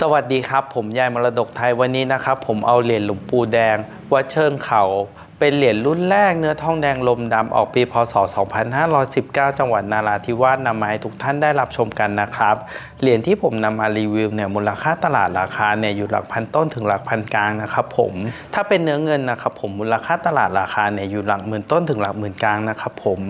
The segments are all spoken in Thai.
สวัสดีครับ ผมยายมรดกไทยวันนี้นะครับ ผมเอาเหรียญหลวงปู่แดง วัดเชิงเขา เป็นเหรียญรุ่นแรกเนื้อทองแดงลมดำออกปีพศ 2519 จังหวัดนาราธิวาสนำมาให้ทุกท่านได้รับชมกันนะครับ เหรียญที่ผมนำมารีวิวเนี่ยมูลค่าตลาดราคาเนี่ยอยู่หลักพันต้นถึงหลักพันกลางนะครับผม ถ้าเป็นเนื้อเงินนะครับผมมูลค่าตลาดราคาเนี่ยอยู่หลักหมื่นต้นถึงหลักหมื่นกลางนะครับผม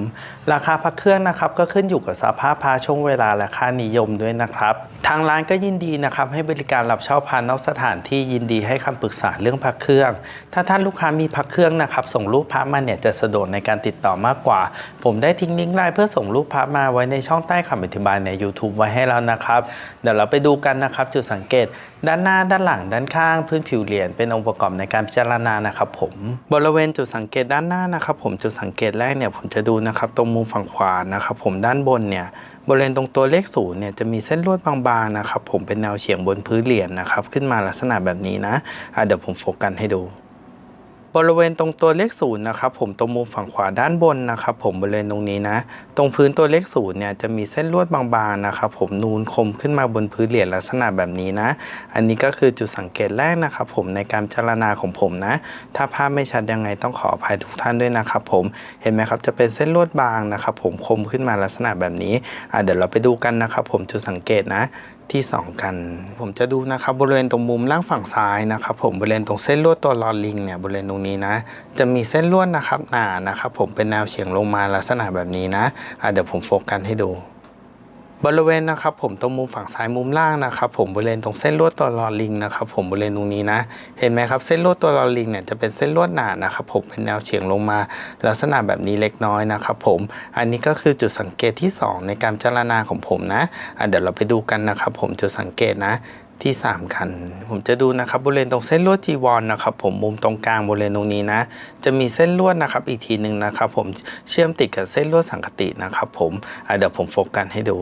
ราคาพระเครื่องนะครับก็ขึ้นอยู่กับสภาพพระช่วงเวลาและค่านิยมด้วยนะครับ ทางร้านก็ยินดีนะครับให้บริการรับเช่าพานอกสถานที่ยินดีให้คำปรึกษาเรื่องพระเครื่อง ถ้าท่านลูกค้ามีพระเครื่องนะครับส่งรูปพระมาเนี่ยจะสะดวกในการติดต่อมากกว่า ผมได้ทิ้งลิงก์ไลน์เพื่อส่งรูปพระมาไว้ในช่องใต้คำอธิบายใน YouTube ไว้ให้แล้วนะครับ เดี๋ยวเราไปดูกันนะครับจุดสังเกตด้านหน้าด้านหลังด้านข้างพื้นผิวเหรียญเป็นองค์ประกอบในการพิจารณานะครับผมบริเวณจุดสังเกตด้านหน้านะครับผมจุดสังเกตแรกเนี่ยผมจะดูนะครับตรงมุมฝั่งขวานะครับผมด้านบนเนี่ยบริเวณตรงตัวเลขศูนย์เนี่ยจะมีเส้นลวดบางๆนะครับผมเป็นแนวเฉียงบนพื้นเหรียญนะครับขึ้นมาลักษณะแบบนี้นะะเดี๋ยวผมโฟกัสให้ดู บริเวณตรงตัวเลขศูนย์นะครับผมตรงมุมฝั่งขวาด้านบนนะครับผมบริเวณตรงนี้นะ ตรงพื้นตัวเลขศูนย์เนี่ยจะมีเส้นลวดบางๆนะครับผมนูนคมขึ้นมาบนพื้นเหรียญลักษณะแบบนี้นะ อันนี้ก็คือจุดสังเกตแรกนะครับผมในการจารณาของผมนะ ถ้าภาพไม่ชัดยังไงต้องขออภัยทุกท่านด้วยนะครับผมเห็นไหมครับจะเป็นเส้นลวดบางนะครับผมคมขึ้นมาลักษณะแบบนี้เดี๋ยวเราไปดูกันนะครับผมจุดสังเกตนะ ที่ 2 กัน ผมจะดูนะครับบริเวณตรงมุมล่างฝั่งซ้ายนะครับ ผมบริเวณตรงเส้นลวดตัวลอลิงเนี่ยบริเวณตรงนี้นะ จะมีเส้นลวดนะครับหนานะครับ ผมเป็นแนวเฉียงลงมาลักษณะแบบนี้นะะเดี๋ยวผมโฟกัสให้ดู บริเวณนะครับผมตรงมุมฝั่งซ้ายมุมล่างนะครับผมบริเวณตรงเส้นลวดตัวลอลิงนะครับผมบริเวณตรงนี้นะเห็นไหมครับเส้นลวดตัวลอลิงเนี่ยจะเป็นเส้นลวดหนานะครับผมเป็นแนวเฉียงลงมา ลักษณะแบบนี้เล็กน้อยนะครับผมอันนี้ก็คือจุดสังเกตที่ 2 ในการจารณาของผมนะะเดี๋ยวเราไปดูกันนะครับผมจุดสังเกตนะที่ 3 กัน ผมจะดูนะครับบริเวณตรงเส้นลวดจีวรนนะครับผมมุมตรงกลางบริเวณตรงนี้นะ จะมีเส้นลวดนะครับอีกทีหนึ่งนะครับผมเชื่อมติดกับเส้นลวดสังคตินะครับผมเดี๋ยวผมโฟกัสให้ดู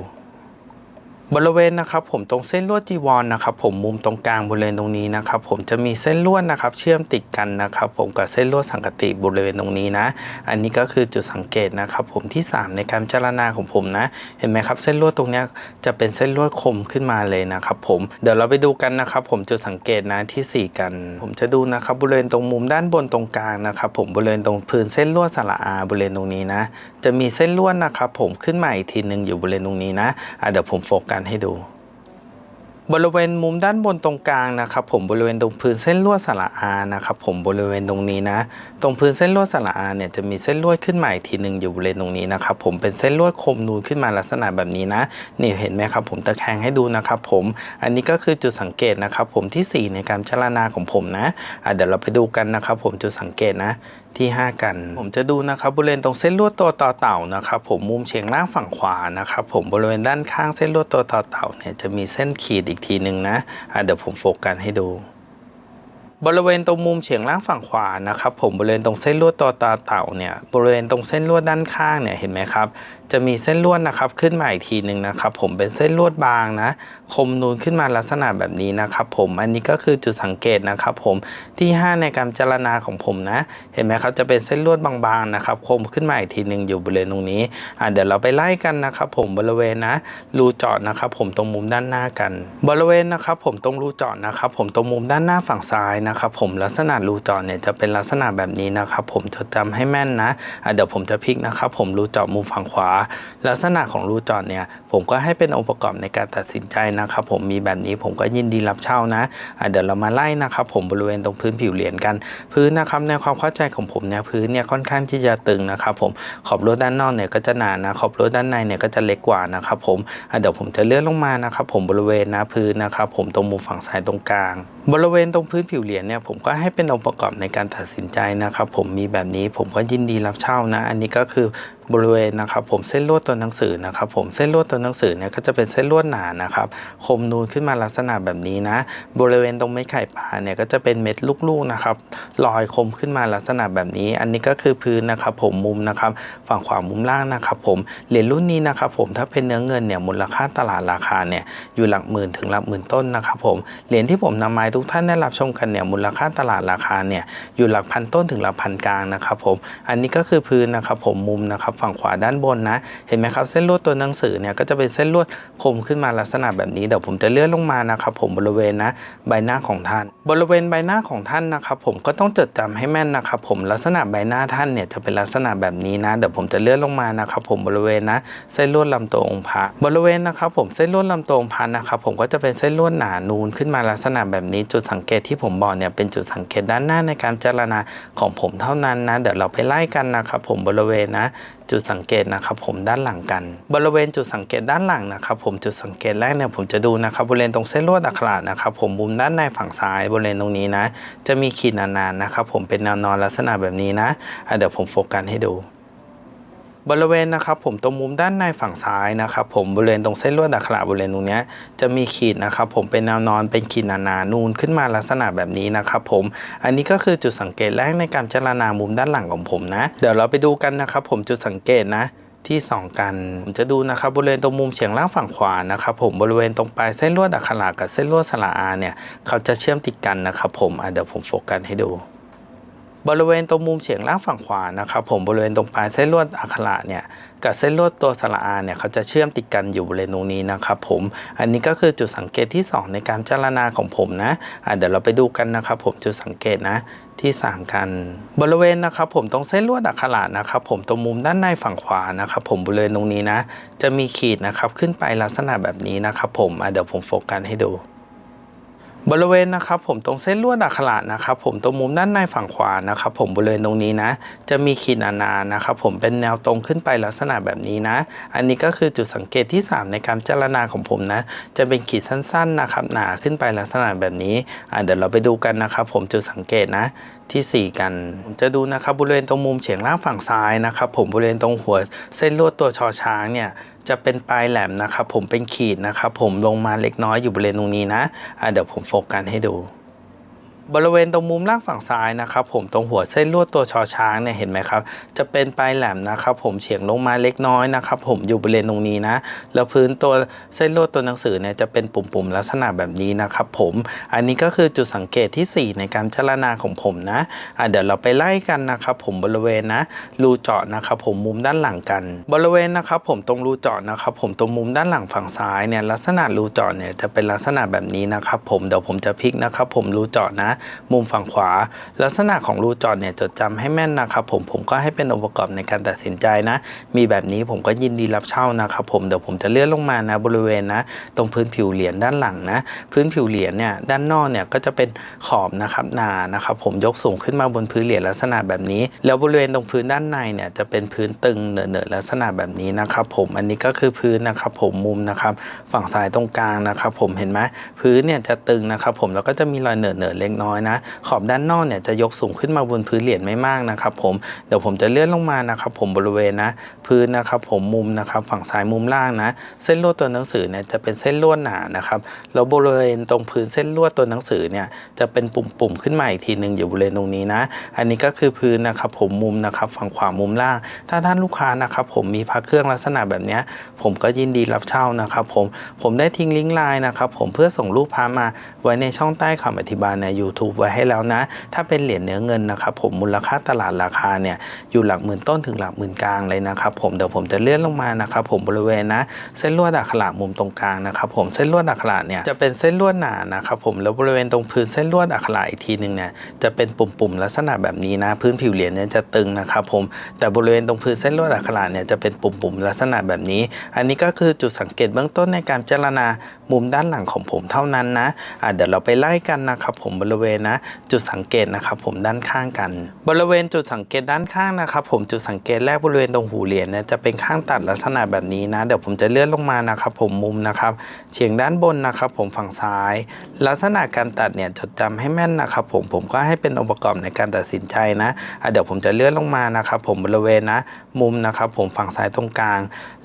บริเวณนะครับผมตรงเส้นลวดจีวรนะครับผมมุมตรงกลางบริเวณตรงนี้นะครับผมจะมีเส้นลวดนะครับเชื่อมติดกันนะครับผมกับเส้นลวดสังกติบริเวณตรงนี้นะ อันนี้ก็คือจุดสังเกตนะครับผมที่ 3 ในการพิจารณาของผมนะ เห็นไหมครับเส้นลวดตรงนี้จะเป็นเส้นลวดคมขึ้นมาเลยนะครับผมเดี๋ยวเราไปดูกันนะครับผมจุดสังเกตนะทีสี่ 4 กัน ผมจะดูนะครับบริเวณตรงมุมด้านบนตรงกลางนะครับผมบริเวณตรงพื้นเส้นลวดสระอาบริเวณตรงนี้นะ จะมีเส้นลวดนะครับผมขึ้นมาอีกทีหนึ่งอยู่บริเวณตรงนี้นะะเดี๋ยวผมโฟกัสให้ดู บริเวณมุมด้านบนตรงกลางนะครับผมบริเวณตรงพื้นเส้นลวดสระอานะครับผมบริเวณตรงนี้นะ ตรงพื้นเส้นลวดสระอาเนี่ยจะมีเส้นลวดขึ้นมาอีกทีหนึ่งอยู่บริเวณตรงนี้นะครับผมเป็นเส้นลวดคมนูนขึ้นมาลักษณะแบบนี้นะนี่เห็นไหมครับผมตะแคงให้ดูนะครับผมอันนี้ก็คือจุดสังเกตนะครับผมที่ 4 ในการพิจารณาของผมนะะเดี๋ยวเราไปดูกันนะครับผมจุดสังเกตนะ ที่ 5 กัน ผมจะดูนะครับบริเวณตรงเส้นลวดตัวต่อเต่านะครับผมมุมเฉียงล่างฝั่งขวานะครับผมบริเวณด้านข้างเส้นลวดตัวต่อเต่าเนี่ยจะมีเส้นขีดอีกทีหนึ่งนะะเดี๋ยวผมโฟกัสให้ดู บริเวณตรงมุมเฉียงล่างฝั่งขวานะครับผมบริเวณตรงเส้นลวดตัวตาเต่าเนี่ยบริเวณตรงเส้นลวดด้านข้างเนี่ยเห็นไหมครับจะมีเส้นลวดนะครับขึ้นมาอีกทีหนึ่งนะครับผมเป็นเส้นลวดบางนะคมนูนขึ้นมาลักษณะแบบนี้นะครับผมอันนี้ก็คือจุดสังเกตนะครับผมที่ 5 ในการจารณาของผมนะ เห็นไหมครับจะเป็นเส้นลวดบางๆนะครับคมขึ้นมาอีกทีหนึ่งอยู่บริเวณตรงนี้อะเดี๋ยวเราไปไล่กันนะครับผมบริเวณนะรูเจาะนะครับผมตรงมุมด้านหน้ากัน บริเวณนะครับผมตรงรูเจาะนะครับผมตรงมุมด้านหน้าฝั่งซ้ายนะครับผมลักษณะรูเจาะเนี่ยจะเป็นลักษณะแบบนี้นะครับผมจดจำให้แม่นนะะเดี๋ยวผมจะพลิกนะครับผมรูเจาะมุมฝั่งขวา ลักษณะของรูเจาะเนี่ยผมก็ให้เป็นองค์ประกอบในการตัดสินใจนะครับผมมีแบบนี้ผมก็ยินดีรับเช่านะะเดี๋ยวเรามาไล่นะครับผมบริเวณตรงพื้นผิวเหรียญกัน พื้นนะครับในความเข้าใจของผมเนี่ยพื้นเนี่ยค่อนข้างที่จะตึงนะครับผมขอบรั้วด้านนอกเนี่ยก็จะหนานะขอบรั้วด้านในเนี่ยก็จะเล็กกว่านะครับผมเดี๋ยวผมจะเลื่อนลงมานะครับผมบริเวณนะพื้นนะครับผมตรงมุมฝั่งซ้ายตรงกลาง บริเวณตรงพื้นผิวเหรียญเนี่ยผมก็ให้เป็นองค์ประกอบในการตัดสินใจนะครับผมมีแบบนี้ผมก็ยินดีรับเช่านะ อันนี้ก็คือบริเวณนะครับผมเส้นลวดตัวหนังสือนะครับผมเส้นลวดตัวหนังสือเนี่ยก็จะเป็นเส้นลวดหนานะครับคมนูนขึ้นมาลักษณะแบบนี้นะ บริเวณตรงเม็ดไข่ปลาเนี่ยก็จะเป็นเม็ดลูกๆนะครับลอยคมขึ้นมาลักษณะแบบนี้ อันนี้ก็คือพื้นนะครับผมมุมนะครับฝั่งขวามุมล่างนะครับผมเหรียญรุ่นนี้นะครับผมถ้าเป็นเนื้อเงินเนี่ยมูลค่าตลาดราคาเนี่ยอยู่หลักหมื่นถึงหลักหมื่นต้นนะครับผมเหรียญที่ผมนำมาให้ทุกท่านได้รับชมกันเนี่ยมูลค่าตลาดราคาเนี่ยอยู่หลักพันต้นถึงหลักพันกลางนะครับผมอันนี้ก็คือพื้นนะครับผมมุมนะครับฝั่งขวาด้านบนนะ เห็นไหมครับเส้นลวดตัวหนังสือเนี่ยก็จะเป็นเส้นลวดคมขึ้นมาลักษณะแบบนี้เดี๋ยวผมจะเลื่อนลงมานะครับผมบริเวณนะใบหน้าของท่าน บริเวณใบหน้าของท่านนะครับผมก็ต้องจดจำให้แม่นนะครับผมลักษณะใบหน้าท่านเนี่ยจะเป็นลักษณะแบบนี้นะเดี๋ยวผมจะเลื่อนลงมานะครับผมบริเวณนะเส้นลวดลำตัวองค์พระบริเวณนะครับผมเส้นลวดลำตัวองค์พระนะครับผมก็จะเป็นเส้นลวดหนานูนขึ้นมาลักษณะแบบนี้จุดสังเกตที่ผมบอกเนี่ยเป็นจุดสังเกตด้านหน้าในการเจรณาของผมเท่านั้นนะเดี๋ยวเราไปไล่กันนะครับผมบริเวณนะจุดสังเกตนะครับผมด้านหลังกัน บริเวณจุดสังเกตด้านหลังนะครับผมจุดสังเกตแรกเนี่ยผมจะดูนะครับบริเวณตรงเส้นลวดอักขระนะครับผมมุมด้านในฝั่งซ้ายบริเวณตรงนี้นะ จะมีขีดนานๆนะครับผมเป็นแนวนอนลักษณะแบบนี้นะะเดี๋ยวผมโฟกัสให้ดู บริเวณนะครับผมตรงมุมด้านในฝั่งซ้ายนะครับผมบริเวณตรงเส้นลวดอักขระบริเวณตรงนี้จะมีขีดนะครับผมเป็นแนวนอนเป็นขีดหนาๆนูนขึ้นมาลักษณะแบบนี้นะครับผมอันนี้ก็คือจุดสังเกตแรกในการเจรณามุมด้านหลังของผมนะ เดี๋ยวเราไปดูกันนะครับผมจุดสังเกตนะที่สองกัน ผมจะดูนะครับบริเวณตรงมุมเฉียงล่างฝั่งขวานะครับผมบริเวณตรงปลายเส้นลวดอักขระกับเส้นลวดสระอาเนี่ยเขาจะเชื่อมติดกันนะครับผมเดี๋ยวผมโฟกัสให้ดู บริเวณตรงมุมเฉียงล่างฝั่งขวานะครับผมบริเวณตรงปลายเส้นลวดอักขระเนี่ยกับเส้นลวดตัวสระอาเนี่ยเขาจะเชื่อมติดกันอยู่บริเวณตรงนี้นะครับผมอันนี้ก็คือจุดสังเกตที่ 2 ในการเจรณาของผมนะะเดี๋ยวเราไปดูกันนะครับผมจุดสังเกตนะที่สามกันบริเวณนะครับผมตรงเส้นลวดอักขระนะครับผมตรงมุมด้านในฝั่งขวานะครับผมบริเวณตรงนี้นะ จะมีขีดนะครับขึ้นไปลักษณะแบบนี้นะครับผมเดี๋ยวผมโฟกัสให้ดู บริเวณนะครับผมตรงเส้นลวดอักขระนะครับผมตรงมุมด้านในฝั่งขวานะครับผมบริเวณตรงนี้นะ จะมีขีดหนาๆนะครับผมเป็นแนวตรงขึ้นไปลักษณะแบบนี้นะ อันนี้ก็คือจุดสังเกตที่ 3 ในการเจรณาของผมนะ จะเป็นขีดสั้นๆนะครับหนาขึ้นไปลักษณะแบบนี้อะเดี๋ยวเราไปดูกันนะครับผมจุดสังเกตนะที่ 4 กันผมจะดูนะครับบริเวณตรงมุมเฉียงล่างฝั่งซ้ายนะครับผมบริเวณตรงหัวเส้นลวดตัวชอช้างเนี่ย จะเป็นปลายแหลมนะครับผมเป็นขีดนะครับผมลงมาเล็กน้อยอยู่บริเวณตรงนี้นะะเดี๋ยวผมโฟกัสให้ดู บริเวณตรงมุมล่างฝั่งซ้ายนะครับผมตรงหัวเส้นลวดตัวชอช้างเนี่ยเห็นไหมครับ จะเป็นปลายแหลมนะครับผมเฉียงลงมาเล็กน้อยนะครับผมอยู่บริเวณตรงนี้นะ แล้วพื้นตัวเส้นลวดตัวหนังสือเนี่ยจะเป็นปุ่มๆลักษณะแบบนี้นะครับผมอันนี้ก็คือจุดสังเกตทีสี่4 ในการเจรณาของผมนะอะเดี๋ยวเราไปไล่กันนะครับผมบริเวณนะรูเจาะนะครับผมมุมด้านหลังกัน บริเวณนะครับผมตรงรูเจาะนะครับผมตรงมุมด้านหลังฝั่งซ้ายเนี่ยลักษณะรูเจาะเนี่ยจะเป็นลักษณะแบบนี้นะครับผมเดี๋ยวผมจะพลิกนะครับผมรูเจาะนะมุมฝั่งขวา ลักษณะของรูจาะเนี่ยจดจำให้แม่นนะครับผมผมก็ให้เป็นองค์ประกอบในการตัดสินใจนะ มีแบบนี้ผมก็ยินดีรับเช่านะครับผมเดี๋ยวผมจะเลื่อนลงมานะบริเวณนะ ตรงพื้นผิวเหรียญด้านหลังนะ พื้นผิวเหรียญเนี่ยด้านนอกเนี่ยก็จะเป็นขอบนะครับหนานะครับผมยกสูงขึ้นมาบนพื้นเหรียญลักษณะแบบนี้ แล้วบริเวณตรงพื้นด้านในเนี่ยจะเป็นพื้นตึงเหนอะๆลักษณะแบบนี้นะครับผมอันนี้ก็คือพื้นนะครับผมมุมนะครับฝั่งซ้ายตรงกลางนะครับผมเห็นไหมพื้นเนี่ยจะตึงนะครับผมแล้วก็จะมีรอยเหนอะๆเล็กน้อยนะ ขอบด้านนอกเนี่ยจะยกสูงขึ้นมาบนพื้นเหรียญไม่มากนะครับผมเดี๋ยวผมจะเลื่อนลงมานะครับผมบริเวณนะ พื้นนะครับผมมุมนะครับฝั่งซ้ายมุมล่างนะ เส้นลวดตัวหนังสือเนี่ยจะเป็นเส้นลวดหนานะครับแล้วบริเวณตรงพื้นเส้นลวดตัวหนังสือเนี่ยจะเป็นปุ่มๆขึ้นมาอีกทีหนึ่งอยู่บริเวณตรงนี้นะ อันนี้ก็คือพื้นนะครับผมมุมนะครับฝั่งขวามุมล่าง ถ้าท่านลูกค้านะครับผมมีพระเครื่องลักษณะแบบเนี้ยผมก็ยินดีรับเช่านะครับผมผมได้ทิ้งลิงก์ไลน์นะครับผมเพื่อส่งรูปพระมาไว้ในช่องใต้คำอธิบายใน YouTube ไว้ให้แล้วนะ ถ้าเป็นเหรียญเนื้อเงินนะครับผมมูลค่าตลาดราคาเนี่ยอยู่หลักหมื่นต้นถึงหลักหมื่นกลางเลยนะครับผมเดี๋ยวผมจะเลื่อนลงมานะครับผมบริเวณนะเส้นลวดอักขระมุมตรงกลางนะครับผมเส้นลวดอักขระเนี่ยจะเป็นเส้นลวดหนานะครับผมแล้วบริเวณตรงพื้นเส้นลวดอักขระอีกทีหนึ่งเนี่ยจะเป็นปุ่มๆลักษณะแบบนี้นะ พื้นผิวเหรียญเนี่ยจะตึงนะครับผมแต่บริเวณตรงพื้นเส้นลวดอักขระเนี่ยจะเป็นปุ่มๆลักษณะแบบนี้ อันนี้ก็คือจุดสังเกตเบื้องต้นในการเจรณามุมด้านหลังของผมเท่านั้นนะอะเดี๋ยวเราไปไล่กันนะครับผมบริเวณนะจุดสังเกตนะครับผมด้านข้างกัน บริเวณจุดสังเกตด้านข้างนะครับผมจุดสังเกตแรกบริเวณตรงหูเหรียญเนี่ยจะเป็นข้างตัดลักษณะแบบนี้นะเดี๋ยวผมจะเลื่อนลงมานะครับผมมุมนะครับเฉียงด้านบนนะครับผมฝั่งซ้าย ลักษณะการตัดเนี่ยจดจำให้แม่นนะครับผมผมก็ให้เป็นองค์ประกอบในการตัดสินใจนะเดี๋ยวผมจะเลื่อนลงมานะครับผมบริเวณนะมุมนะครับผมฝั่งซ้ายตรงกลาง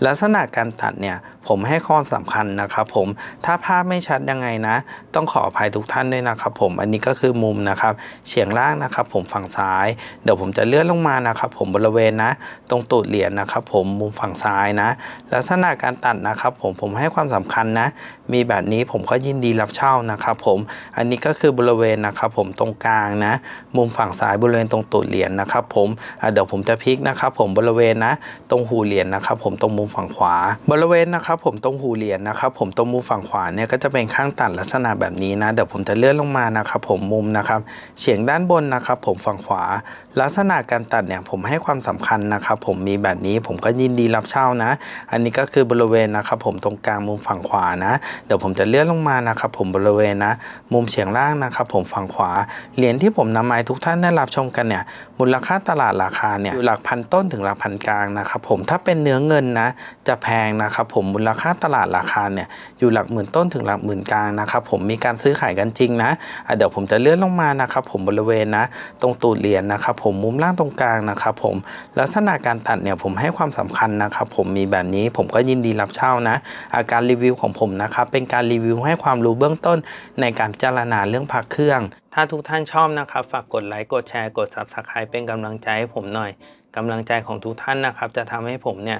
ลักษณะการตัดเนี่ยผมให้ข้อสำคัญนะครับผมถ้าภาพไม่ชัดยังไงนะ ต้องขออภัยทุกท่านด้วยนะครับผมอันนี้ก็ก็คือมุมนะครับเฉียงล่างนะครับ ผมฝั่งซ้าย เดี๋ยวผมจะเลื่อนลงมานะครับ ผมบริเวณนะ ตรงตูดเหรียญนะครับ ผมมุมฝั่งซ้ายนะลักษณะการตัดนะครับ ผมผมให้ความสำคัญนะ มีแบบนี้ผมก็ยินดีรับเช่านะครับ ผมอันนี้ก็คือบริเวณนะครับผมตรงกลางนะ มุมฝั่งซ้ายบริเวณตรงตูดเหรียญนะครับ ผมเดี๋ยวผมจะพลิกนะครับ ผมบริเวณนะ ตรงหูเหรียญนะครับ ผมตรงมุมฝั่งขวา บริเวณนะครับ ผมตรงหูเหรียญนะครับ ผมตรงมุมฝั่งขวาเนี่ยก็จะเป็นข้างตัดลักษณะแบบนี้นะเดี๋ยวผมจะเลื่อนลงมานะครับ ผมมุมนะครับเฉียงด้านบนนะครับ ผมฝั่งขวา ลักษณะการตัดเนี่ยผมให้ความสำคัญนะครับ ผมมีแบบนี้ผมก็ยินดีรับเช่านะ อันนี้ก็คือบริเวณนะครับ ผมตรงกลางมุมฝั่งขวานะ เดี๋ยวผมจะเลื่อนลงมานะครับ ผมบริเวณนะ มุมเฉียงล่างนะครับ ผมฝั่งขวาเหรียญที่ผมนำมาให้ทุกท่านได้รับชมกันเนี่ยมูลค่าตลาดราคาเนี่ยอยู่หลักพันต้นถึงหลักพันกลางนะครับผมถ้าเป็นเนื้อเงินนะ จะแพงนะครับ ผมมูลค่าตลาดราคาเนี่ยอยู่หลักหมื่นต้นถึงหลักหมื่นกลางนะครับผมมีการซื้อขายกันจริงนะอะเดี๋ยวผมจะเลื่อนลงมานะครับผมบริเวณนะตรงตูดเหรียญนะครับผมมุมล่างตรงกลางนะครับผมลักษณะการตัดเนี่ยผมให้ความสำคัญนะครับผมมีแบบนี้ผมก็ยินดีรับเช่านะอาการรีวิวของผมนะครับเป็นการรีวิวให้ความรู้เบื้องต้นในการพิจารณาเรื่องพักเครื่อง ถ้าทุกท่านชอบนะครับฝากกดไลค์กดแชร์กด Subscribe เป็นกำลังใจให้ผมหน่อยกำลังใจของทุกท่านนะครับจะทำให้ผมเนี่ย